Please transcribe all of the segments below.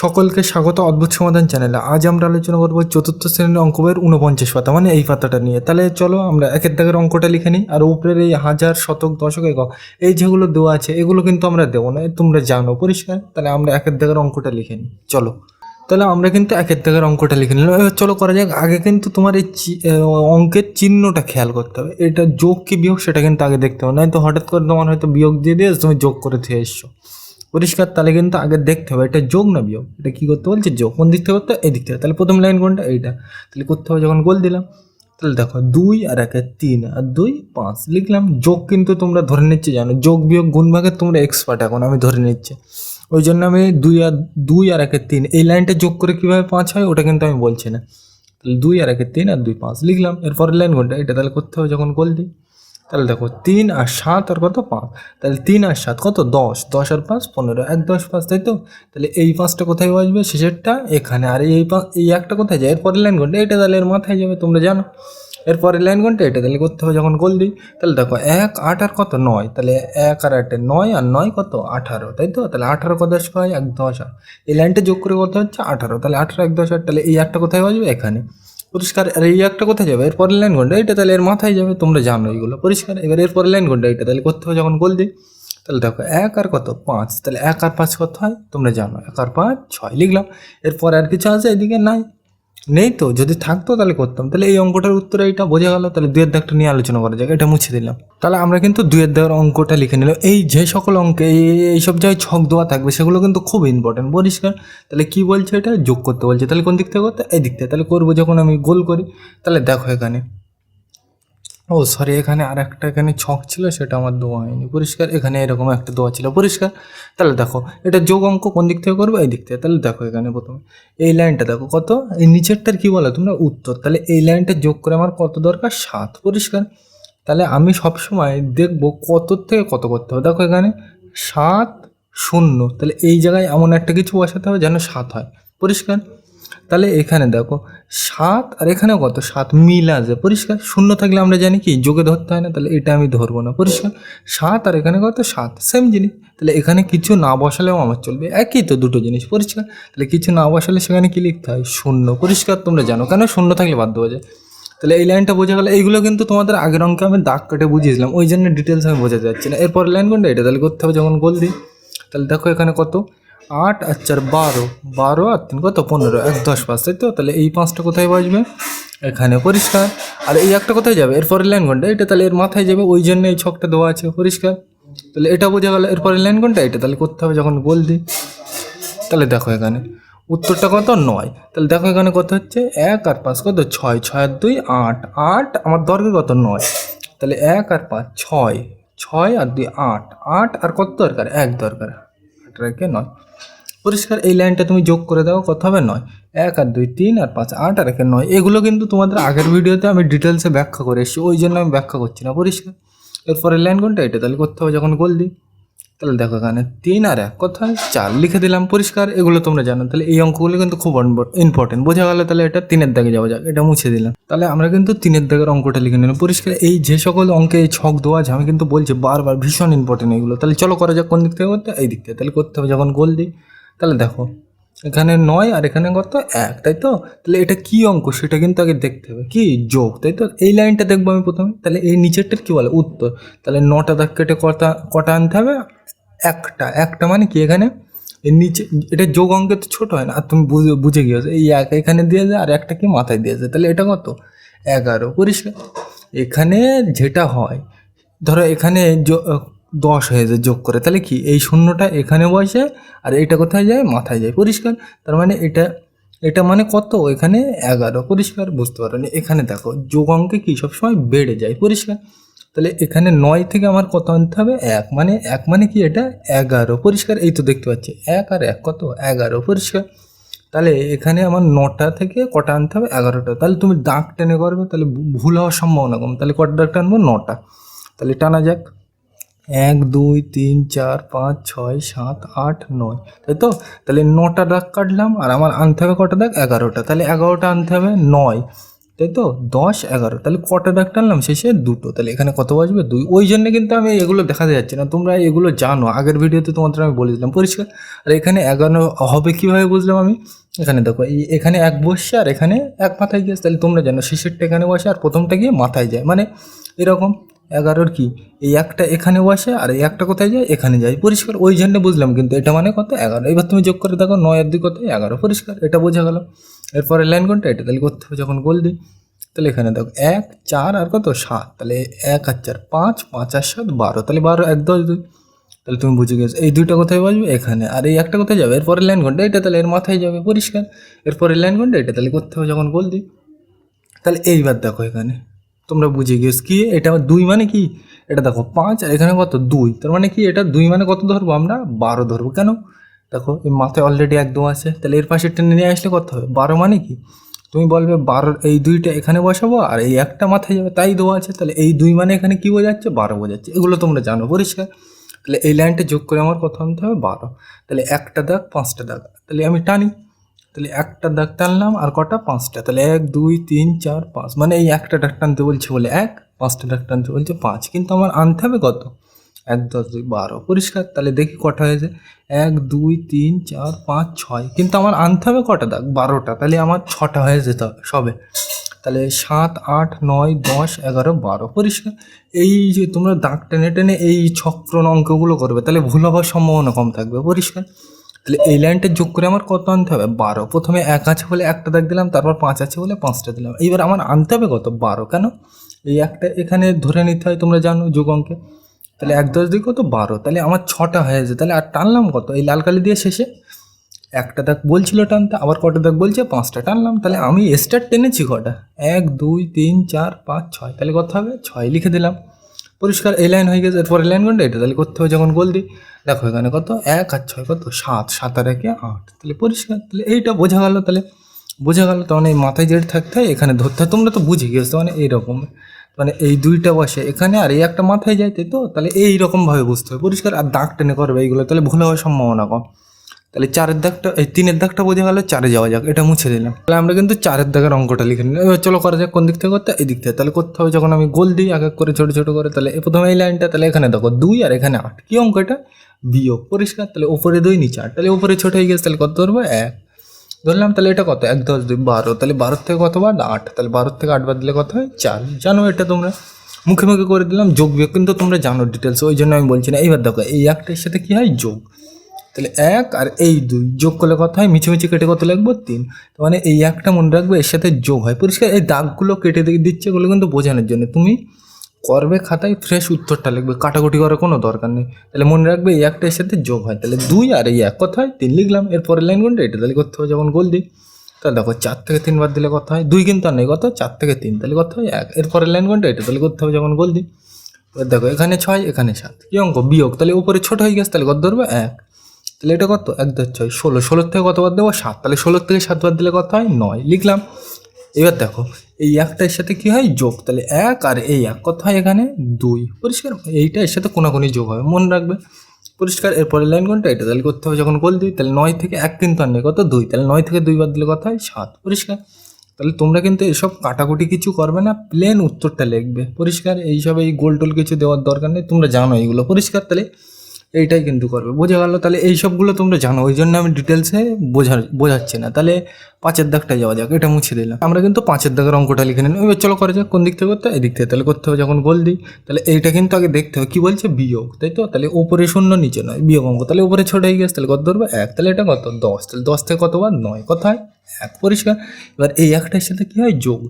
সকলকে স্বাগত, অদ্ভুত সমাধান চ্যানেলে। আজ আমরা আলোচনা করব চতুর্থ শ্রেণির অঙ্ক বইয়ের উনপঞ্চাশ পাতা মানে এই পাতাটা নিয়ে। তাহলে চলো আমরা একের দাগের অঙ্কটা লিখে নিই, আর উপরের এই হাজার শতক দশক একক, এই যেগুলো দেওয়া আছে, এগুলো কিন্তু আমরা দেবো না তোমরা জানো, পরিষ্কার? তাহলে আমরা একের দাগের অঙ্কটা লিখে নিই, চলো। তাহলে আমরা কিন্তু একের দাগের অঙ্কটা লিখে নিলাম। এবার চলো করা যাক, আগে কিন্তু তোমার এই অঙ্কের চিহ্নটা খেয়াল করতে হবে। এটা যোগ কি বিয়োগ, সেটা কিন্তু আগে দেখতে হবে, নয়তো হঠাৎ করে তোমার হয়তো বিয়োগ দিয়ে দিয়ে তুমি যোগ করে দিয়ে এসছো। পরিষ্কার, তাহলে কিন্তু আগে দেখতে হবে। এটা যোগ না বিয়োগ? এটা কী করতে বলছে? যোগ। কোন দিক থেকে করতে? এই দিক থেকে। তাহলে প্রথম লাইন কোনটা? এইটা। তাহলে করতে হবে যখন গোল দিলাম। তাহলে দেখো, দুই আর একে তিন আর দুই, পাঁচ। লিখলাম, যোগ কিন্তু তোমরা ধরে নিচ্ছে জানো। যোগ, বিয়োগ গুণ ভাগের তোমরা এক্সপার্ট এখন, আমি ধরে নিচ্ছি। ওই জন্য আমি দুই আর দুই আর একে তিন, এই লাইনটা যোগ করে কীভাবে পাঁচ হয়, ওটা কিন্তু আমি বলছি না। তাহলে দুই আর একে তিন আর দুই, পাঁচ। লিখলাম এরপর লাইন কোনটা? এটা তাহলে করতে হবে যখন গোল দিই। তাহলে দেখো তিন আর সাত আর কত? পাঁচ। তাহলে তিন আর সাত কত? দশ। দশ আর পাঁচ, পনেরো। এক দশ পাঁচ, তাই তো? তাহলে এই পাঁচটা কোথায় বসবে শেষেরটা এখানে। আর এই পাঁচ এই একটা কোথায় যায়? এরপরের লাইন কোনটা? এটা তাহলে এর মাথায় যাবে, তোমরা জানো। এরপরের লাইন কোনটা? এটা তাহলে করতে হবে যখন গোল দিই। তাহলে দেখো এক, আট আর কত? নয়। তাহলে এক আর আটে নয় আর নয় কত? আঠারো, তাই তো? তাহলে আঠারো কত হয় এক দশ আর। এই লাইনটা যোগ করে কত হচ্ছে? আঠারো। তাহলে আঠারো, এক দশ, আট। তাহলে এই একটা কোথায় বসবে এখানে। পরিষ্কার, আর এই একটা কোথায় যাবে এরপরের লাইন কোনটা এটা তাহলে এর মাথায় যাবে, তোমরা জানো এগুলো, পরিষ্কার। এবার এরপরের লাইন কোনটা এটা তাহলে করতে হবে যখন গোল দিই। তাহলে দেখো, এক আর কত? পাঁচ। তাহলে এক আর পাঁচ কত হয়? তোমরা জানো, এক আর পাঁচ, ছয় লিখলাম। এরপর আর কিছু আছে? এদিকে নাই। নেই তো, যদি থাকতো তাহলে করতাম। তাহলে এই অঙ্কটার উত্তরে এটা বোঝা গেল, তাহলে দুয়ের দাগটা নিয়ে আলোচনা করা যাক, এটা মুছে দিলাম। তাহলে আমরা কিন্তু দুয়ের দাগের অঙ্কটা লিখে নিলাম। এই যে সকল অঙ্কে, এই এইসব জায়গায় ছক দেওয়া থাকবে, সেগুলো কিন্তু খুব ইম্পর্টেন্ট পরিষ্কার। তাহলে কি বলছে এটা? যোগ করতে বলছে। তাহলে কোন দিক থেকে করতে? এই দিক থেকে। তাহলে করব যখন আমি গোল করি, তাহলে দেখো এখানে। ও সরি এখানে আর একটা এখানে ছক ছিল, সেটা আমার দেওয়া হয়নি। পরিষ্কার, এখানে এরকম একটা দেওয়া ছিল। পরিষ্কার? তাহলে দেখো, এটা যোগ অঙ্ক কোন দিক থেকে করব? এই দিক থেকে। তাহলে দেখো এখানে প্রথমে। এই লাইনটা দেখো কত? এই নিচেরটার কী বলো তোমরা? উত্তর। তাহলে এই লাইনটা যোগ করে আমার কত দরকার? সাত। পরিষ্কার? তাহলে আমি সবসময় দেখব কত থেকে কত করতে হবে। দেখো এখানে সাত, শূন্য। তাহলে এই জায়গায় এমন একটা কিছু বসাতে হবে যেন সাত হয়। পরিষ্কার? তাহলে এখানে দেখো সাত, আর এখানে কত? সাত মিল আছে, পরিষ্কার? শূন্য থাকলে আমরা জানি কি? যোগে ধরতে হয় না, তাহলে এটা আমি ধরবো না, পরিষ্কার? সাত, আর এখানে কত? সাত সেম জিনিস। তাহলে এখানে কিছু না বসালেও আমার চলবে, একই তো দুটো জিনিস, পরিষ্কার? তাহলে কিছু না বসালে সেখানে কি লিখতে হয়? শূন্য, পরিষ্কার? তোমরা জানো, কেন শূন্য থাকলে বাধ্য হয়ে যায়? তাহলে এই লাইনটা বোঝা গেল, এইগুলো কিন্তু তোমাদের আগের অঙ্কে আমি দাগ কেটে বুঝিয়েছিলাম, ওই জন্য ডিটেলস আমি বোঝাতে যাচ্ছি না। এরপর লাইন কোনটা? এটা তাহলে করতে হবে যখন গোল দিই। তাহলে দেখো এখানে কত? আট আর চার, বারো। বারো আর তিন কত? পনেরো। এক, দশ পাঁচ, তাই তো? তাহলে এই পাঁচটা কোথায় বসবে? এখানে পরিষ্কার। আর এই একটা কোথায় যাবে? এরপরের লাইন কোনটা? এটা তাহলে এর মাথায় যাবে। ওই জন্য এই ছকটা দেওয়া আছে। পরিষ্কার? তাহলে এটা বোঝা গেল এরপরের লাইন কোনটা? এটা তাহলে করতে হবে যখন গোল দিই। তাহলে দেখো এখানে। উত্তরটা কত? নয়। তাহলে দেখো এখানে কত হচ্ছে? এক আর পাঁচ কত? ছয়। ছয় আর দুই, আট। আট আমার দরকার কত? নয়। তাহলে এক আর পাঁচ, ছয়। ছয় আর দুই, আট। আট আর কত দরকার? এক দরকার। আট রেখে নয়। পরিষ্কার, এই লাইনটা তুমি যোগ করে দাও, কত হবে নয়? এক আর দুই তিন আর পাঁচ, আট আর একে নয়। এগুলো কিন্তু তোমাদের আগের ভিডিওতে আমি ডিটেলসে ব্যাখ্যা করে এসেছি, ওই জন্য আমি ব্যাখ্যা করছি না, পরিষ্কার। এরপরের লাইন কোনটা? এটা তাহলে করতে হবে যখন গোল দিই। তাহলে দেখো এখানে তিন আর এক কোথায় চার, লিখে দিলাম, পরিষ্কার, এগুলো তোমরা জানো। তাহলে এই অঙ্কগুলো কিন্তু খুব ইম্পর্টেন্ট বোঝা গেল তাহলে এটা তিনের দাগে যাওয়া যাক, এটা মুছে দিলাম। তাহলে আমরা কিন্তু তিনের দাগের অঙ্কটা লিখে নিলাম, পরিষ্কার। এই যে সকল অঙ্কে এই ছক দেওয়া আছে, আমি কিন্তু বলছি বারবার ভীষণ ইম্পর্টেন্ট এগুলো। তাহলে চলো করা যাক কোন দিক থেকে করতে এই দিক থেকে। তাহলে করতে হবে যখন গোল দিই। তাহলে দেখো, এখানে নয় আর এখানে কত? এক, তাই তো? তাহলে এটা কি অঙ্ক? সেটা কিন্তু আগে দেখতে হবে। কি? যোগ, তাই তো? এই লাইনটা দেখব আমি প্রথমে। তাহলে এই নিচেরটার কি বলে? উত্তর। তাহলে নটা দাগ কেটে কটা কটা আনতে হবে? একটা। একটা মানে কি এখানে? এর নিচে, এটা যোগ অঙ্কে তো ছোটো হয় না। আর তুমি বুঝে বুঝে গিয়েছো। এই এক এখানে দিয়ে যায় আর একটা কি মাথায় দিয়েছে তাহলে এটা কত? এগারো। পরিষ্কার। এখানে যেটা হয়, ধরো এখানে দশ হয়ে যায় যোগ করে। তাহলে কি? এই শূন্যটা এখানে বসে আর এটা কোথায় যায়? মাথায় যায়। পরিষ্কার? তার মানে এটা এটা মানে কত? এখানে এগারো। পরিষ্কার? বুঝতে পারো এখানে দেখো যোগ অঙ্কে কি সবসময় বেড়ে যায়। পরিষ্কার? তাহলে এখানে নয় থেকে আমার কত আনতে হবে? এক। মানে এক মানে কি এটা? এগারো। পরিষ্কার? এই তো দেখতে পাচ্ছি। এক আর এক কত? এগারো। পরিষ্কার? তাহলে এখানে আমার নটা থেকে কটা আনতে হবে? এগারোটা। তাহলে তুমি দাগ টেনে করবে, তাহলে ভুল হওয়ার সম্ভাবনা কম। তাহলে কটা দাগ টানবো? নটা। তাহলে টানা যাক। এক, দুই, তিন, চার, পাঁচ, ছয়, সাত, আট, নয়। তাই তো? তাহলে নটা দাগ কাটলাম আর আমার আনতে হবে কটা দাগ? এগারোটা। তাহলে এগারোটা আনতে হবে নয়। তাই তো? দশ, এগারো। তাহলে কটা দাগ টানলাম? শেষে দুটো। তাহলে এখানে কত আসবে দুই। ওই জন্য কিন্তু আমি এগুলো দেখাতে যাচ্ছি না। তোমরা এগুলো জানো। আগের ভিডিওতে তোমাদের আমি বলে দিলাম। পরিষ্কার? আর এখানে এগারো হবে কীভাবে বুঝলাম আমি? এখানে দেখো এখানে এক বসছে আর এখানে এক মাথায় গিয়েছে। তাহলে তোমরা জানো, শেষেরটা এখানে বসে আর প্রথমটা গিয়ে মাথায় যায়। মানে এরকম। এগারোর কি? এই একটা এখানে বসে আর এই একটা কোথায় যায়? এখানে যায়। পরিষ্কার, ওই জন্য বুঝলাম কিন্তু এটা মানে কত? এগারো। এবার তুমি যোগ করে দেখো, নয় দুই কত? এগারো। পরিষ্কার, এটা বোঝা গেল। এরপরে লাইন কোনটা? এটা তাহলে করতে হবে যখন গোল দিই। তাহলে এখানে দেখো, এক, চার আর কত? সাত। তাহলে এক আর চার, পাঁচ পাঁচ আর সাত, বারো। তাহলে বারো, এক, দশ, দুই। তাহলে তুমি বুঝে গেছো, এই দুইটা কোথায় বসবে? এখানে। আর এই একটা কোথায় যাবে? এরপরে লাইন ঘণ্টা এটা তাহলে এর মাথায় যাবে। পরিষ্কার। এরপরে লাইন ঘণ্টা এটা তাহলে করতে হবে যখন গোল দিই। তাহলে এইবার দেখো এখানে। তোমরা বুঝে গেছ কি? এটা দুই মানে কি? এটা দেখো, পাঁচ আর এখানে কত? দুই। তার মানে কি? এটা দুই মানে কত ধরবো আমরা? বারো ধরবো। কেন? দেখো, এই মাথায় অলরেডি একদম আছে। তাহলে এর পাশে টেনে নিয়ে আসলে কত হবে? বারো মানে কি? তুমি বলবে বারো, এই দুইটা এখানে বসাবো আর এই একটা মাথায় যাবে, তাই দেওয়া আছে। তাহলে এই দুই মানে এখানে কি বোঝাচ্ছে? বারো বোঝাচ্ছে। এগুলো তোমরা জানো, পরিষ্কার? তাহলে এই লাইনটা যোগ করে আমার কত আনতে হবে? বারো। তাহলে একটা দাগ, পাঁচটা দাগ। তাহলে আমি টানি। তাহলে একটা দাগ টানলাম আর কটা? পাঁচটা। তাহলে এক, দুই, তিন, চার, পাঁচ। মানে এই একটা দাগ টানতে বলছে বলে এক, পাঁচটা দাগ টানতে বলছে পাঁচ। কিন্তু আমার আনতে হবে কত? এক, দশ, দুই, বারো। পরিষ্কার? তাহলে দেখি কটা হয়েছে। এক, দুই, তিন, চার, পাঁচ, ছয়। কিন্তু আমার আনতে হবে কটা দাগ? বারোটা। তাহলে আমার ছটা হয়ে যেতে হবে সবে। তাহলে সাত, আট, নয়, দশ, এগারো, বারো। পরিষ্কার? এই যে তোমরা দাগ টেনে টেনে এই ছক্রন অঙ্কগুলো করবে, তাহলে ভুল হওয়ার সম্ভাবনা কম থাকবে। পরিষ্কার? তাহলে এই লাইনটা যোগ করে আমার কত আনতে হবে? বারো। প্রথমে এক আছে বলে একটা দাগ দিলাম, তারপর পাঁচ আছে বলে পাঁচটা দিলাম। এইবার আমার আনতে হবে কত? বারো। কেন? এই একটা এখানে ধরে নিতে হয়, তোমরা জানো যোগ অঙ্কে। তাহলে এক দশ দিকে কত? বারো। তাহলে আমার ছটা হয়ে যায়। তাহলে আর টানলাম কত? এই লাল কালি দিয়ে শেষে একটা দাগ বলছিল টানতে, আবার কটা দাগ বলছে পাঁচটা টানলাম। তাহলে আমি স্টার টেনেছি কটা? এক, দুই, তিন, চার, পাঁচ, ছয়। তাহলে কত হবে? ছয় লিখে দিলাম। পরিষ্কার এই লাইন হয়ে গেছে, এরপরে লাইন কোনটা এটা? তাহলে করতে হবে যখন গোল দিই। দেখো এখানে কত? এক আর ছয় কত? সাত। সাত আর একে আট। তাহলে পরিষ্কার, তাহলে এইটা বোঝা গেল, তাহলে বোঝা গেল তখন এই মাথায় যেটা থাকতে হয়, এখানে ধরতে হয়। তোমরা তো বুঝে গেছো মানে এইরকম। মানে এই দুইটা বসে এখানে আর এই একটা মাথায় যাইতে, তো তাহলে এইরকমভাবে বুঝতে হবে। পরিষ্কার আর দাগ টেনে করবে এইগুলো, তাহলে ভুল হওয়ার সম্ভাবনা কম। তাহলে চারের দাগটা, এই তিনের দাগটা বোঝা গেল, চারে যাওয়া যাক, এটা মুছে দিলাম। তাহলে আমরা কিন্তু চারের দাগের অঙ্কটা লিখে নিলাম। এবার চলো করা যাক কোন দিক থেকে করতে এই দিক থেকে। তাহলে করতে হবে যখন আমি গোল দিই, এক এক করে, ছোটো ছোটো করে, তাহলে প্রথমে এই লাইনটা, তাহলে এখানে দেখো দুই আর এখানে আট। কী অঙ্ক এটা? বিয়োগ পরিষ্কার, তাহলে ওপরে দুই, নিচে আট। তাহলে ওপরে ছোটো হয়ে গেছে, তাহলে কত ধরবো? এক। ধরলাম, তাহলে এটা কত? এক, দশ, দুই, বারো। তাহলে বারোর থেকে কত বার আট। তাহলে বারোর থেকে আট বার দিলে কত হয়? চার। জানো এটা তোমরা? মুখে মুখে করে দিলাম, যোগ বিয়োগ, কিন্তু তোমরা জানো ডিটেলস ওই জন্য আমি বলছি না। এইবার দেখো, এই একটার সাথে কী হয়? যোগ। তাহলে এক আর এই দুই যোগ করলে কত হয়? মিছিমিছি কেটে কত লাগবে? তিন। তো মানে এই একটা মনে রাখবে, এর সাথে যোগ হয়। পরিষ্কার, এই দাগগুলো কেটে দিচ্ছে এগুলো কিন্তু বোঝানোর জন্য। তুমি করবে খাতায় ফ্রেশ উত্তরটা লিখবে। কাটাকুটি করার কোনো দরকার নেই। তাহলে মনে রাখবে এই একটা এর সাথে যোগ হয়। তাহলে দুই আর এই এক কত হয়? তিন লিখলাম। এরপরের লাইন কোনটা? এটা তাহলে করতে হবে যখন গোল দিই। তাহলে দেখো, চার থেকে তিন তিনবার দিলে কত হয়? দুই কিন্তু আর নেই। কত? চার থেকে তিন। তাহলে কত হয়? এক। এরপরের লাইন কোনটা? এটা তাহলে করতে হবে যখন গোল দিই। দেখো, এখানে ছয়, এখানে সাত। কি অঙ্ক? বিয়োগ। তাহলে উপরে ছোট হয়ে গেছে। তাহলে কত ধরবে? এক। তাহলে এটা কত? এক দশ ছয়, ষোলো। ষোলোর থেকে কতবার দেবো? সাত। তাহলে ষোলোর থেকে সাতবার দিলে কত হয়? নয়। লিখলাম। এবার দেখো, এই একটার সাথে কি হয়? যোগ। তাহলে এক আর এই এক কত হয় এখানে? দুই। পরিষ্কার? এইটা এর সাথে কোনাকুনি যোগ হবে। মনে রাখবে। পরিষ্কার? এরপরে লাইন কোনটা? এটা তাহলে করতে হবে যখন গোল দিই তাহলে নয় থেকে এক কিন্তু আর নেই। কত? দুই। তাহলে নয় থেকে দুইবার দিলে কত হয়? সাত। পরিষ্কার? তাহলে তোমরা কিন্তু এসব কাটাকুটি কিছু করবে না। প্লেন উত্তরটা লিখবে। পরিষ্কার? এইসব এই গোল টোল কিছু দেওয়ার দরকার নেই। তোমরা জানো এইগুলো পরিষ্কার? তাহলে এইটাই কিন্তু করবে। বোঝা গেল? তাহলে এই সবগুলো তোমরা জানো, ওই জন্য আমি ডিটেলসে বোঝা বোঝাচ্ছি না। তাহলে পাঁচের দাগটা যাওয়া যাক, এটা মুছে দিলাম। আমরা কিন্তু পাঁচের দাগের অঙ্কটা লিখে নিলাম। এবার চলো করা যাক, কোন দিক থেকে করতে? এই দিক থেকে। তাহলে করতে হবে যখন গোল দিই, তাহলে এইটা কিন্তু আগে দেখতে হবে। কী বলছে? বিয়োগ, তাই তো? তাহলে ওপরে শূন্য, নিচে নয়। বিয়োগ অঙ্ক। তাহলে ওপরে ছোট হয়ে গেছে, তাহলে কত ধরবে? এক। তাহলে এটা কত? দশ। তাহলে দশ থেকে কতবার নয়। কোথায় এক। পরিষ্কার। এবার এই একটার সাথে কী হয়? যোগ।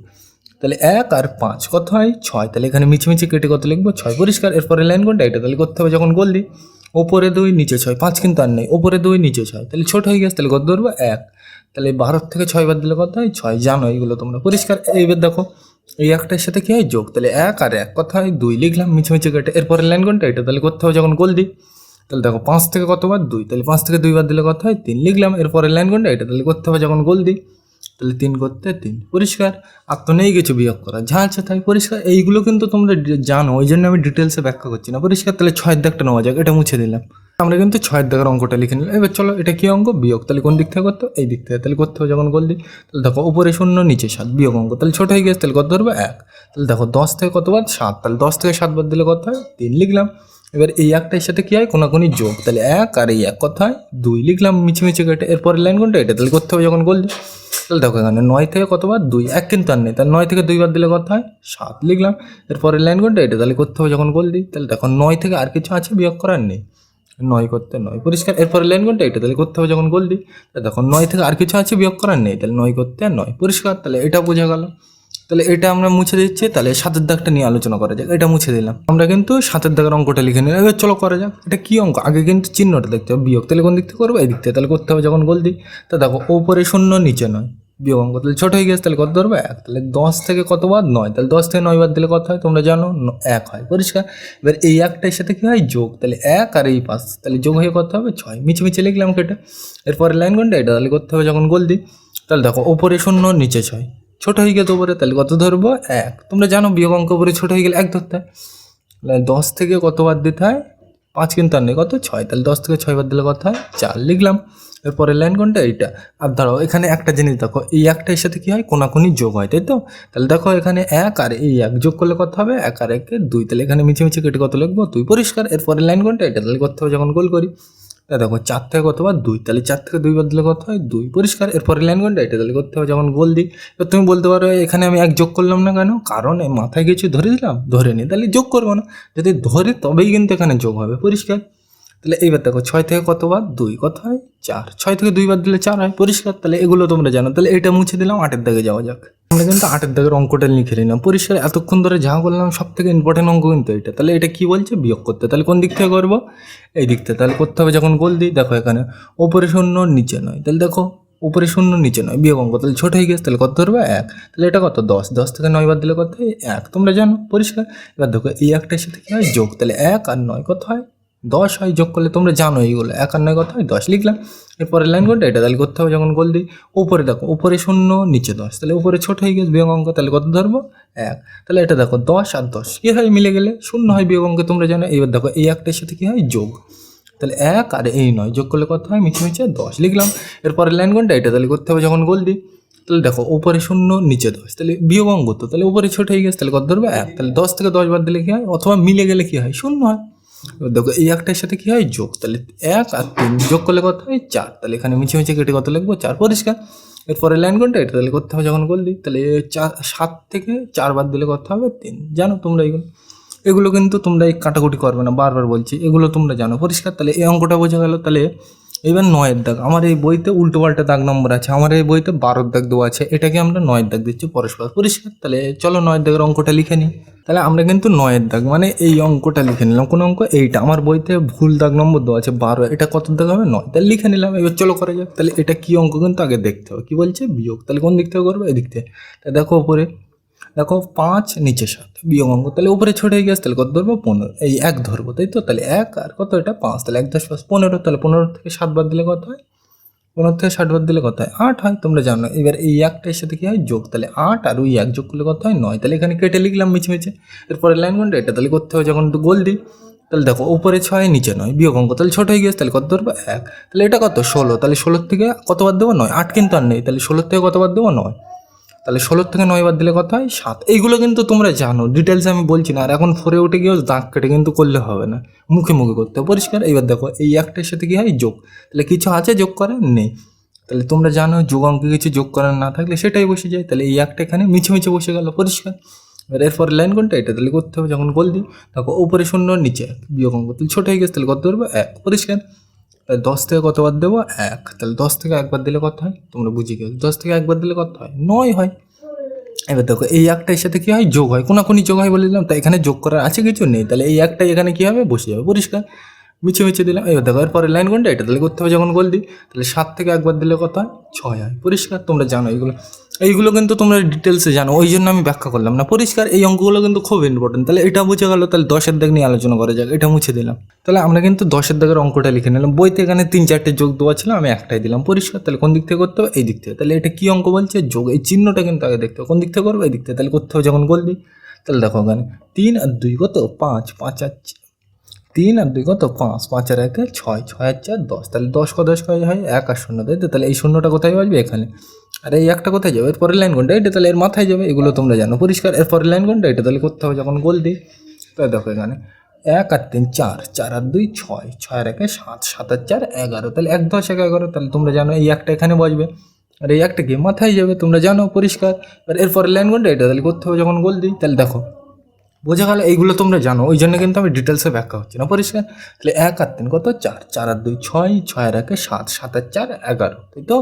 তাহলে এক আর পাঁচ, কত হয়? ছয়। তাহলে এখানে মিছিমিছি কেটে কত লিখব? ছয়। পরিষ্কার। এরপরে লাইন কোনটা? এটা। তাহলে করতে হবে যখন গোল দিই। ওপরে দুই, নিচে ছয়। পাঁচ কিন্তু আর নেই। ওপরে দুই, নিচে ছয়। তাহলে ছোট হয়ে গেছে, তাহলে কত ধরবো? এক। তাহলে বারো থেকে ছয় বার দিলে কত হয়? ছয়। জানো এইগুলো তোমরা। পরিষ্কার। এইবার দেখো, এই একটার সাথে কী হয়? যোগ। তাহলে এক আর এক কথা হয়? দুই। লিখলাম, মিছিমিছি কেটে। এরপরে লাইন কোনটা? এটা তাহলে করতে হবে যখন গোল দিই। তাহলে দেখো, পাঁচ থেকে কতবার দুই। তাহলে পাঁচ থেকে দুইবার দিলে কত হয়? তিন। লিখলাম এরপরে লাইন কোনটা? এটা তাহলে করতে হবে যখন গোল দিই। তাহলে তিন করতে তিন। পরিষ্কার। আর তো নেই কিছু বিয়োগ করা যা আছে তাই। পরিষ্কার। এইগুলো কিন্তু তোমরা জানো। ওই জন্য আমি ডিটেলসে ব্যাখ্যা করছি না। পরিষ্কার। তাহলে ছয়ের দাগটা নেওয়া যাক। এটা মুছে দিলাম। আমরা কিন্তু ছয়ের দাগের অঙ্কটা লিখে নিলাম। এবার চলো, এটা কী অঙ্ক? বিয়োগ। তাহলে কোন দিক থেকে করতে? এই দিক থেকে। তাহলে করতে হবে যখন দিই তাহলে দেখো, উপরে শূন্য, নিচে সাত। বিয়োগ অঙ্ক। তাহলে ছোটো হয়ে গেছে। তাহলে কত ধরবে? এক। তাহলে দেখো, দশ থেকে কত বাদ? সাত। তাহলে দশ থেকে সাত বাদ দিলে কত হয়? তিন লিখলাম। এবার এই একটার সাথে কী হয়? কোনাকুনি যোগ। তাহলে এক আর এই এক কত হয়? দুই লিখলাম। মিছে মিছে কেটে। এরপরের লাইন কোনটা? এটা। তাহলে করতে হবে যখন দিই তাহলে দেখো এখানে নয় থেকে কতবার? দুই। এক কিন্তু আর নেই। তাহলে নয় থেকে দুইবার দিলে কত হয়? সাত। লিখলাম। এরপরের লাইন কোনটা এটা। তাহলে করতে হবে যখন গোল দিই তাহলে দেখো নয় থেকে আর কিছু আছে, বিয়োগ করার নেই। নয় করতে নয়। পরিষ্কার। এরপরে লাইন কোনটা এটা। তাহলে করতে হবে যখন গোল দিই তাহলে দেখো নয় থেকে আর কিছু আছে, বিয়োগ করার নেই। তাহলে নয় করতে আর নয়। পরিষ্কার। তাহলে এটা বোঝা গেল। তাহলে এটা আমরা মুছে দিচ্ছি, তাহলে সাতের দাগটা নিয়ে আলোচনা করা যাক। এটা মুছে দিলাম। আমরা কিন্তু সাতের দাগের অঙ্কটা লিখে নিলাম। এবার চলো করা যাক। এটা কি অঙ্ক? আগে কিন্তু চিহ্নটা দেখতে হবে। বিয়োগ তাহলে কোন দিক থেকে করব? এই দিক থেকে। তাহলে করতে হবে যখন গোল দিই। তা দেখো, ওপরে শূন্য, নিচে নয়। বিয়োগ অঙ্ক তাহলে ছোট হয়ে গেছে, তাহলে কত ধরবে? এক। তাহলে দশ থেকে কত বাদ? নয়। তাহলে দশ থেকে নয় বাদ দিলে কত হয়? তোমরা জানো এক হয়। পরিষ্কার? এবার এই একটার সাথে কী হয়? যোগ। তাহলে এক আর এই পাঁচ। তাহলে যোগ হয়ে কত হবে? ছয়। মিছে মিছে লিখলাম কেটে এরপরে লাইন কোনটা? এটা তাহলে করতে হবে যখন গোল দিই। তাহলে দেখো, ওপরে শূন্য, নিচে ছয়। ছোট হয়ে গেছে ওপরে তাহলে কত ধরবো? এক। তোমরা জানো বিয়োগ অঙ্ক উপরে ছোট হয়ে গেলে এক ধরতে হয়। দশ থেকে কত বাদ দিতে হয়? পাঁচ কিন্তু আর নেই, কত? ছয়। তাহলে দশ থেকে ছয় বাদ দিলে কত হয়? চার। লিখলাম। এরপরে লাইন কোনটা? এইটা। আর ধরো, এখানে একটা জিনিস দেখো, এই একটার সাথে কী হয়? কোনাকুনি যোগ হয়, তাই তো? তাহলে দেখো, এখানে এক আর এই এক যোগ করলে কত হবে? এক আর একে দুই। তাহলে এখানে মিছে মিছে কেটে কত লিখব? তুই পরিষ্কার। এরপরে লাইন কোনটা? এটা তাহলে করতে হবে যখন গোল করি। তা দেখো চার থেকে কত কতবার দুই। তাহলে চার থেকে দুই বাদ দিলে কত হয়? দুই। পরিষ্কার। এরপরে লাইন কোনটা এটা তাহলে করতে হবে যেমন গোল দিই। এবার তুমি বলতে পারো, এখানে আমি এক যোগ করলাম না কেন? কারণ মাথায় কিছু ধরে দিলাম, ধরে নিই। তাহলে যোগ করব না। যদি ধরে, তবেই কিন্তু এখানে যোগ হবে। পরিষ্কার? তাহলে এইবার দেখো, ছয় থেকে কতবার দুই। কত হয়? চার। ছয় থেকে দুইবার দিলে চার হয়? পরিষ্কার? তাহলে এগুলো তোমরা জানো। তাহলে এটা মুছে দিলাম, আটের দাগে যাওয়া যাক। আমরা কিন্তু আটের দাগের অঙ্কটা লিখে নিলাম। পরিষ্কার, এতক্ষণ ধরে যা করলাম, সব থেকে ইম্পর্টেন্ট অঙ্ক কিন্তু এটা। তাহলে এটা কি বলছে? বিয়োগ করতে। তাহলে কোন দিক থেকে করব? এই দিক থেকে। তাহলে করতে হবে যখন গোল দিই, দেখো এখানে, ওপরে শূন্য, নিচে নয়। তাহলে দেখো উপরে শূন্য, নিচে নয়। বিয়োগ অঙ্ক। তাহলে ছোট হয়ে গেছে, তাহলে কত ধরবে? এক। তাহলে এটা কত? দশ। দশ থেকে নয় বার দিলে কত হয়? এক। তোমরা জানো, পরিষ্কার? এবার দেখো, এই একটার সাথে কি হয়? যোগ। তাহলে এক আর নয় কত হয়? দশ হয় যোগ করলে তোমরা জানো এইগুলো। এক আর নয় কত হয়? দশ। লিখলাম। এরপরে লাইন কোনটা? এটা তাহলে করতে হবে যখন গোল দিই। উপরে দেখো, উপরে শূন্য, নিচে দশ। তাহলে উপরে ছোট হয়ে গেছে বিয়োগ অঙ্ক, তাহলে কত ধরবো? এক। তাহলে এটা দেখো, দশ আর দশ। কী হয়? মিলে গেলে শূন্য হয় বিয়োগ অঙ্ক, তোমরা জানো। এবার দেখো, এই একটার সাথে কী হয়? যোগ। তাহলে এক আর এই নয়। যোগ করলে কত হয়? মিছে মিছে দশ। লিখলাম। এরপরে লাইন কোনটা? এটা তাহলে করতে হবে যখন গোল দিই। তাহলে দেখো, উপরে শূন্য, নিচে দশ। তাহলে বিয়োগ অঙ্ক তো। তাহলে উপরে ছোট হয়ে গেছে, তাহলে কত ধরবে? এক। তাহলে দশ থেকে দশ বাদ দিলে কী হয়? অথবা মিলে গেলে কী হয়? শূন্য হয়। দেখো, এই একটার সাথে কি হয়? যোগ। তাহলে এক আর তিন যোগ করলে কত হয়? চার। তাহলে এখানে মিছে মিছে কেটে কত লিখব? চার। পরিষ্কার। এরপরে লাইন কোনটা? এটা তাহলে করতে হবে যখন করলি তাহলে চার, সাত থেকে চার বাদ দিলে কত হবে? তিন। জানো তোমরা এগুলো। এগুলো কিন্তু তোমরা এই কাটাকুটি করবে না। বারবার বলছি। এগুলো তোমরা জানো। পরিষ্কার। তাহলে এই অঙ্কটা বোঝা গেল। তাহলে এবার নয়ের দাগ। আমার এই বইতে উল্টো পাল্টা দাগ নম্বর আছে। আমার এই বইতে বারোর দাগ দেওয়া আছে। এটাকে আমরা নয়ের দাগ দিচ্ছি, পরস্পর। পরিষ্কার? তাহলে চলো নয়ের দাগের অঙ্কটা লিখে নিই। তাহলে আমরা কিন্তু নয়ের দাগ মানে এই অঙ্কটা লিখে নিলাম। কোন অঙ্ক? এইটা। আমার বইতে ভুল দাগ নম্বর দেওয়া আছে, বারো। এটা কত দাগ হবে? নয়। তাহলে লিখে নিলাম। এবার চলো করা যাক। তাহলে এটা কি অঙ্ক কিন্তু আগে দেখতে হবে। কি বলছে? বিয়োগ। তাহলে কোন দিক থেকে করব? এদিক থেকে। দেখো উপরে। দেখো পাঁচ, নিচে সাত। বিয়োগ অঙ্ক, তাহলে উপরে ছোট হয়ে গেছে, তাহলে কত ধরবো? পনেরো। এই এক ধরবো, তাই তো? তাহলে এক, আর কত এটা? পাঁচ। তাহলে এক দশ পাঁচ পনেরো, তাহলে পনেরো থেকে সাত বাদ দিলে কত হয়? পনেরো থেকে ষাট বাদ দিলে কত হয়? আট হয়, তোমরা জানো। এবার এই একটার সাথে কি হয়? যোগ। তাহলে আট, আর ওই এক যোগ করলে কত হয়? নয়। তাহলে এখানে কেটে লিখলাম মিছে মিছে। এরপরে লাইন কোনটা? এটা তাহলে করতে হবে যখন একটু গোল দিই। তাহলে দেখো, উপরে ছয়, নিচে নয়। বিয়োগ অঙ্ক, তাহলে ছোট হয়ে গেছে, তাহলে কত ধরবো? এক। তাহলে এটা কত? ষোলো। তাহলে ষোলোর থেকে কত বাদ দেবো? নয়। আট কিন্তু আর নেই। তাহলে ষোলোর থেকে কত বাদ দেবো? নয়। তাহলে ষোলোর থেকে নয় বাদ দিলে কত হয়? সাত। এইগুলো কিন্তু তোমরা জানো। ডিটেলস আমি বলছি না। আর এখন ফোরে উঠে গিয়েও দাগ কেটে কিন্তু করলে হবে না। মুখে মুখে করতে হবে। পরিষ্কার? এইবার দেখো, এই একটার সাথে কী হয়? যোগ। তাহলে কিছু আছে? যোগ করার? নেই। তাহলে তোমরা জানো যোগ অঙ্কে কিছু যোগ করার না থাকলে সেটাই বসে যায়। তাহলে এই একটা এখানে মিছে মিছে বসে গেল। পরিষ্কার? এবার এরপর লাইন কোনটা? এটা তাহলে করতে হবে। যখন গোল দিই দেখো উপরে শূন্য, নিচে বিয়োগ অঙ্ক। তাহলে ছোটো হয়ে গেছে। তাহলে কত ধরবো? এক। পরিষ্কার? তাহলে দশ থেকে কতবার দেবো? এক। তাহলে দশ থেকে একবার দিলে কত হয়? তোমরা বুঝে গেছো। দশ থেকে একবার দিলে কত হয়? নয় হয়। এবার দেখো, এই একটার সাথে কী হয়? যোগ হয়। কোনাকুনি যোগ হয় বলে দিলাম। তাই এখানে যোগ করার আছে কিছু নেই। তাহলে এই একটাই এখানে কী হবে? বসে যাবে। পরিষ্কার। মিছে মিছে দিলাম। এবার দেখো এরপরে লাইন কোনটা এটা তাহলে করতে হবে যখন গোল দিই তাহলে সাত থেকে একবার দিলে কত হয়? ছয় হয়। পরিষ্কার, তোমরা জানো এইগুলো। এইগুলো কিন্তু তোমরা ডিটেলসে জানো। ওই জন্য আমি ব্যাখ্যা করলাম না। পরিষ্কার, এই অঙ্কগুলো কিন্তু খুব ইম্পর্টেন্ট তাহলে এটা বুঝে গেলো, তাহলে দশের দাগ নিয়ে আলোচনা করা যাক। এটা মুছে দিলাম। তাহলে আমরা কিন্তু দশের দাগের অঙ্কটা লিখে নিলাম। বইতে এখানে তিন, চারটে যোগ দেওয়া ছিল, আমি একটাই দিলাম। পরিষ্কার, তাহলে কোন দিক থেকে করতে হবে? এই দিক থেকে। তাহলে এটা কী অঙ্ক বলছে? যোগ। এই চিহ্নটা কিন্তু আগে দেখতে হবে। কোন দিক থেকে করব? এই দিক থেকে। তাহলে করতে হবে যখন গোল দিই তাহলে দেখো ওখানে তিন আর দুই কত? পাঁচ। পাঁচ আর তিন আর দুই কত? পাঁচ। পাঁচ আর একে, ছয়। ছয় আর চার, দশ। তাহলে দশ ক দশ কয় হয়? এক আর শূন্য। তাই তো? তাহলে এই শূন্যটা কোথায় বাজবে এখানে। আর এই একটা কোথায় যাবে? এরপরের লাইন কোনটা? এটা তাহলে এর মাথায় যাবে। এগুলো তোমরা জানো। পরিষ্কার। এরপরের লাইন কোনটা? এটা তাহলে করতে হবে যখন গোল দিই। তাই দেখো এখানে। এক আর তিন, চার। চার আর দুই, ছয়। ছয় আর একে সাত। সাত আর চার, এগারো। তাহলে এক, দশ, এক, এগারো। তাহলে তোমরা জানো এই একটা এখানে বসবে। আর এই একটা কি মাথায় যাবে। তোমরা জানো, পরিষ্কার। আর এরপরের লাইন কোনটা? এটা তাহলে করতে হবে যখন গোল দিই। তাহলে দেখো। বোঝা গেল এইগুলো তোমরা জানো, ওই জন্য কিন্তু আমি ডিটেলসে ব্যাখ্যা হচ্ছে না। পরিষ্কার? তাহলে এক আর তিন কত? চার। চার আর দুই ছয় ছয় আর একে সাত। সাত আর চার, এগারো। তাই তো?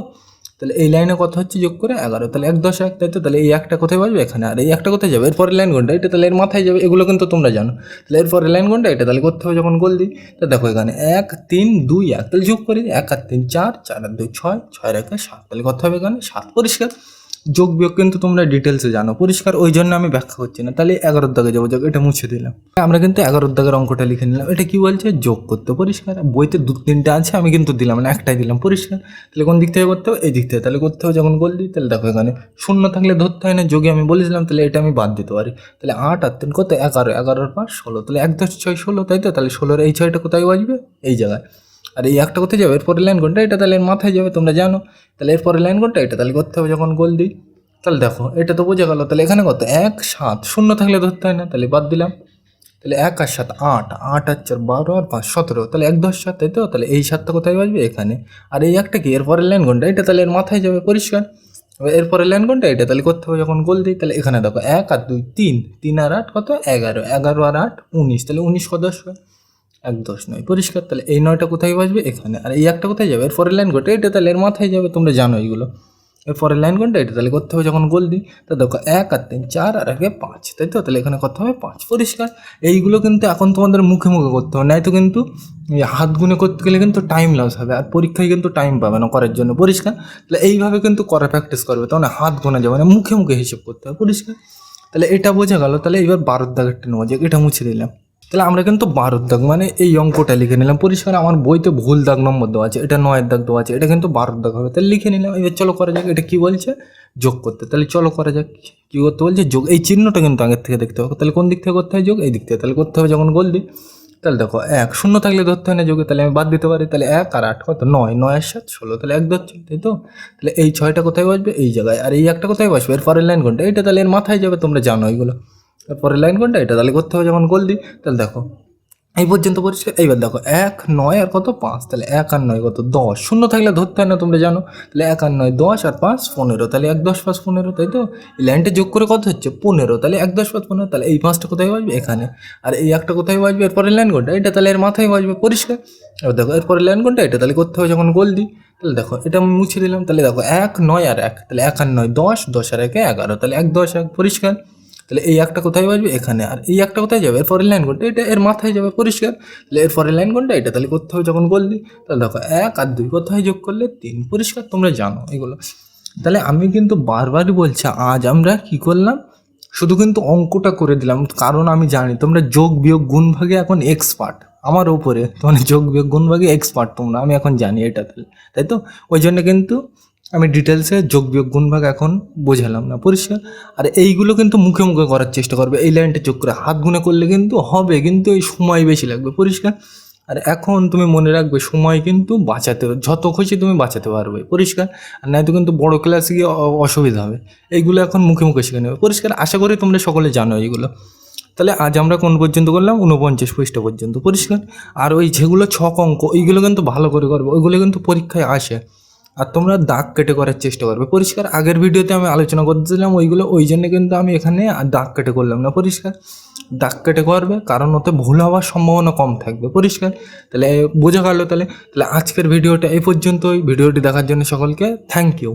তাহলে এই লাইনে কত হচ্ছে যোগ করে এগারো? তাহলে এক দশ এক, তাই তো? তাহলে এই একটা কোথায় বাজবে? এখানে। আর এই একটা কোথায় যাবে? এরপরের লাইন কোনটা? এটা তাহলে এর মাথায় যাবে। এগুলো কিন্তু তোমরা জানো। তাহলে এরপরের লাইন কোনটা? এটা তাহলে করতে হবে যখন গোল দিই। তো দেখো এখানে এক, তিন, দুই, এক। তাহলে যোগ করি এক আর তিন, চার। চার আর দুই, ছয়। ছয় একে সাত। তাহলে কত হবে এখানে? সাত। পরিষ্কার? যোগ বিয়োগ কিন্তু তোমরা ডিটেলসে জানো। পরিষ্কার ওই জন্য আমি ব্যাখ্যা করছি না। তাহলে এগারোর দাগে যাব। যোগ এটা মুছে দিলাম। আমরা কিন্তু এগারোর দাগের অঙ্কটা লিখে নিলাম। এটা কি বলছে? যোগ করতে। পরিষ্কার। বইতে দু তিনটা আছে, আমি কিন্তু দিলাম না, একটাই দিলাম। পরিষ্কার। তাহলে কোন দিক থেকে করতে হবে? এই দিক থেকে। তাহলে করতে হবে যখন দিই, তাহলে দেখো এখানে শূন্য থাকলে ধরতে হয় না, যোগে আমি বলেছিলাম, তাহলে এটা আমি বাদ দিতে পারি। তাহলে আট আর তিন কত? এগারো। এগারোর পাঁচ, ষোলো। তাহলে এক দশ ছয়, ষোলো, তাই তো? তাহলে ষোলোর এই ছয়টা কোথায় বাজবে? এই জায়গায়। আর এই একটা কোথায় যাবে এরপরে লাইন কোনটা? এটা তাহলে মাথায় যাবে, তোমরা জানো। তাহলে এরপরে লাইন কোনটা? এটা তাহলে করতে হবে যখন গোল দিই। তাহলে দেখো, এটা তো বোঝা গেল, তাহলে এখানে কত? এক, সাত, শূন্য থাকলে ধরতে হয় না, তাহলে বাদ দিলাম। তাহলে এক আর সাত, আট আট আর চার, বারো আর পাঁচ, সতেরো। তাহলে এক, দশ, সাত, তাই তো? তাহলে এই সাতটা কোথায় বাজবে এখানে। আর এই একটা কি? এরপরের লাইন কোনটা? এটা তাহলে এর মাথায় যাবে, পরিষ্কার। এবার এরপরে লাইন কোনটা? এটা তাহলে করতে হবে যখন গোল দিই, তাহলে এখানে দেখো, এক আর দুই, তিন। তিন আর আট কত? এগারো। এগারো আর আট, উনিশ। তাহলে উনিশ কত আসবে? এক দশ নয়। পরিষ্কার, তাহলে এই নয়টা কোথায় বাজবে এখানে। আর এই একটা কোথায় যাবে? এরপরে লাইন কোনটা এটা তাহলে এর মাথায় যাবে, তোমরা জানো এইগুলো এরপরে লাইন কোনটা এটা তাহলে করতে হবে যখন গোল দিই। তা দেখো, এক আর তিন, চার আর একে পাঁচ, তাই তো? তাহলে এখানে করতে হবে পাঁচ। পরিষ্কার। এইগুলো কিন্তু এখন তোমাদের মুখে মুখে করতে হবে নয়তো কিন্তু হাত গুনে করতে গেলে কিন্তু টাইম লস হবে, আর পরীক্ষায় কিন্তু টাইম পাবে না করার জন্য। পরিষ্কার? তাহলে এইভাবে কিন্তু করা প্র্যাকটিস করবে তখন হাত গোনা যাবে না, মুখে মুখে হিসেব করতে হবে। পরিষ্কার? তাহলে এটা বোঝা গেল, তাহলে এবার বারোর দাগেরটা নেওয়া যাক এটা মুছে দিলাম। তাহলে আমরা কিন্তু বারোর দাগ মানে এই অঙ্কটা লিখে নিলাম। পরিষ্কার আমার বইতে ভুল দাগ নম্বর দেওয়া আছে, এটা নয়ের দাগ দেওয়া আছে, এটা কিন্তু বারোর দাগ হবে। তাহলে লিখে নিলাম, এবার চলো করা যাক, এটা কি বলছে? যোগ করতে। তাহলে চলো করা যাক, কী করতে বলছে? যোগ, এই চিহ্নটা কিন্তু আগের থেকে দেখতে হবে। তাহলে কোন দিক থেকে করতে হয়? যোগ, এই দিক থেকে। তাহলে করতে হবে যখন গোল দিই, তাহলে দেখো এক, শূন্য থাকলে ধরতে হয় না যোগে, তাহলে আমি বাদ দিতে পারি। তাহলে এক আর আট কত? নয় নয় আর সাত, ষোলো। তাহলে এক ধরছে, তাই তো? তাহলে এই ছয়টা কোথায় বসবে? এই জায়গায়। আর এই একটা কোথায় বসবে? এর পরের লাইন কোনটা? এটা তাহলে এর মাথায় যাবে, তোমরা জানো এইগুলো এরপরের লাইন কোনটা? এটা তাহলে করতে হবে যখন গোল দিই তাহলে দেখো। এই পর্যন্ত পরিষ্কার। এইবার দেখো, এক, নয় আর কত? পাঁচ। তাহলে এক আর নয় কত? দশ। শূন্য থাকলে ধরতে হয় না তোমরা জানো। তাহলে এক আর নয়, দশ আর পাঁচ, পনেরো। তাহলে এক, দশ, পাঁচ, পনেরো, তাই তো? এই লাইনটা যোগ করে কত হচ্ছে? পনেরো। তাহলে এক, দশ, পাঁচ, পনেরো। তাহলে এই পাঁচটা কোথায় বাজবে? এখানে। আর এই একটা কোথায় বাজবে? এরপরে লাইন কোনটা? এটা তাহলে এর মাথায় বাজবে। পরিষ্কার। এবার দেখো এরপরে লাইন কোনটা? এটা তাহলে করতে হবে যখন গোল দিই তাহলে দেখো, এটা আমি মুছে দিলাম। তাহলে দেখো, এক, নয় আর এক। তাহলে এক আর নয়, দশ দশ আর একে এগারো। তাহলে এক, দশ, এক, পরিষ্কার। তাহলে এই একটা কোথায় বাজবে এখানে। আর এই একটা কোথায় যাবে? এর পরের লাইন কোনটা? এটা এর মাথায় যাবে, পরিষ্কার। তাহলে এর পরের লাইন কোনটা? এটা তাহলে হবে যখন বললি, তাহলে দেখো, এক আর দুই কোথায় যোগ করলে তিন? পরিষ্কার, তোমরা জানো এগুলো। তাহলে আমি কিন্তু বারবারই বলছি, আজ আমরা কি করলাম? শুধু কিন্তু অঙ্কটা করে দিলাম, কারণ আমি জানি তোমরা যোগ, বিয়োগ, গুণ ভাগে এখন এক্সপার্ট আমার ওপরে মানে যোগ, বিয়োগ, গুণ ভাগে এক্সপার্ট তোমরা, আমি এখন জানি এটা তাই তো? ওই জন্য কিন্তু আমি ডিটেলসে যোগ বিয়োগ গুণ ভাগ এখন বোঝালাম না, পরিষ্কার? আর এইগুলো কিন্তু মুখে মুখে করার চেষ্টা করবে, এই লাইনটা যোগ করে। হাত গুনে করলে কিন্তু হবে, কিন্তু এই সময় বেশি লাগবে, পরিষ্কার? আর এখন তুমি মনে রাখবে, সময় কিন্তু বাঁচাতে, যত খুশি তুমি বাঁচাতে পারবে, পরিষ্কার? আর নয়তো কিন্তু বড় ক্লাসে গিয়ে অসুবিধা হবে। এইগুলো এখন মুখে মুখে শিখে নেবে, পরিষ্কার? আশা করি তোমরা সকলে জানো এইগুলো। তাহলে আজ আমরা কোন পর্যন্ত করলাম? উনপঞ্চাশ পৃষ্ঠা পর্যন্ত, পরিষ্কার? আর ওই যেগুলো ছক অঙ্ক ওইগুলো কিন্তু ভালো করে করবে, ওইগুলো কিন্তু পরীক্ষায় আসে। আর তোমরা দাগ কেটে করার চেষ্টা করবে। পরিষ্কার, আগের ভিডিওতে আমি আলোচনা করতেছিলাম ওইগুলো, ওই জন্য কিন্তু আমি এখানে দাগ কেটে করলাম না। পরিষ্কার, দাগ কেটে করবে, কারণ ওতে ভুল হওয়ার সম্ভাবনা কম থাকবে। পরিষ্কার, তাহলে বোঝা গেল তাহলে। তাহলে আজকের ভিডিওটা এই পর্যন্তই। ভিডিওটি দেখার জন্য সকলকে থ্যাংক ইউ